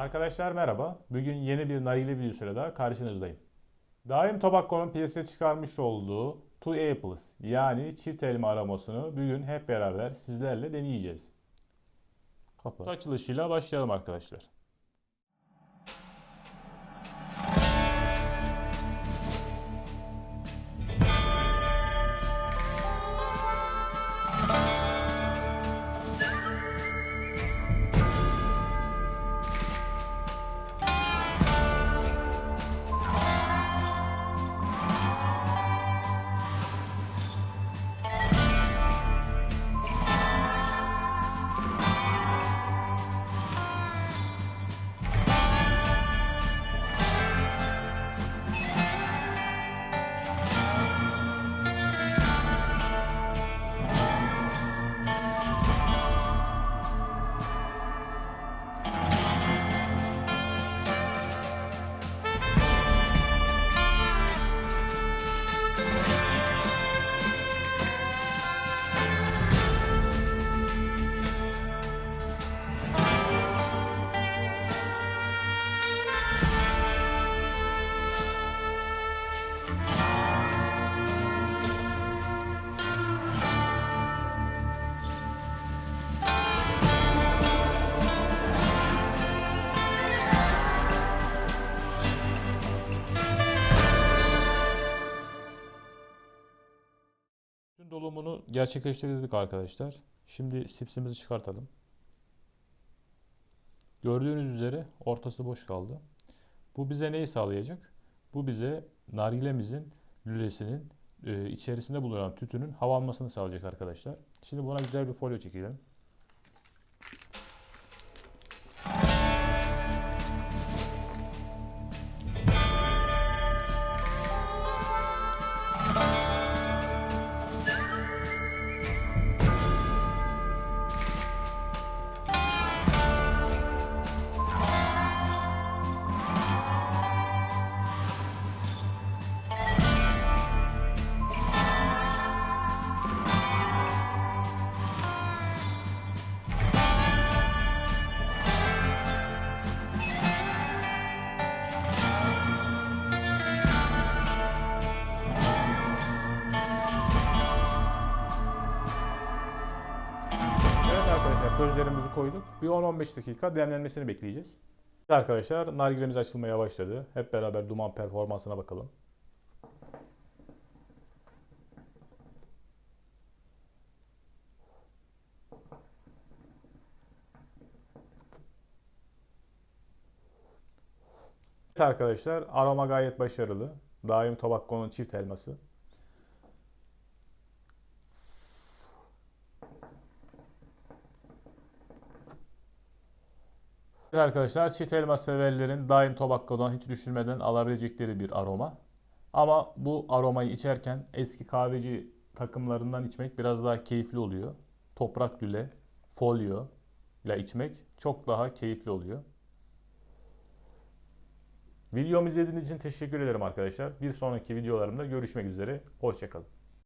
Arkadaşlar merhaba. Bugün yeni bir nargile videosuyla da karşınızdayım. Daim Tobacco'nun piyasaya çıkarmış olduğu Two Apples yani çift elma aromasını bugün hep beraber sizlerle deneyeceğiz. Kapat. Açılışıyla başlayalım arkadaşlar. Dolumunu gerçekleştirdik arkadaşlar. Şimdi sipsimizi çıkartalım. Gördüğünüz üzere ortası boş kaldı. Bu bize neyi sağlayacak? Bu bize nargilemizin lülesinin e, içerisinde bulunan tütünün hava almasını sağlayacak arkadaşlar. Şimdi buna güzel bir folyo çekelim. Közlerimizi koyduk. Bir 10-15 dakika demlenmesini bekleyeceğiz. Arkadaşlar nargilemiz açılmaya başladı. Hep beraber duman performansına bakalım. Evet arkadaşlar aroma gayet başarılı. Daim Tobacco'nun çift elması. Arkadaşlar çift elma severlerin daim tobacco'dan hiç düşünmeden alabilecekleri bir aroma. Ama bu aromayı içerken eski kahveci takımlarından içmek biraz daha keyifli oluyor. Toprak lüle, folyo ile içmek çok daha keyifli oluyor. Videomu izlediğiniz için teşekkür ederim arkadaşlar. Bir sonraki videolarımda görüşmek üzere. Hoşçakalın.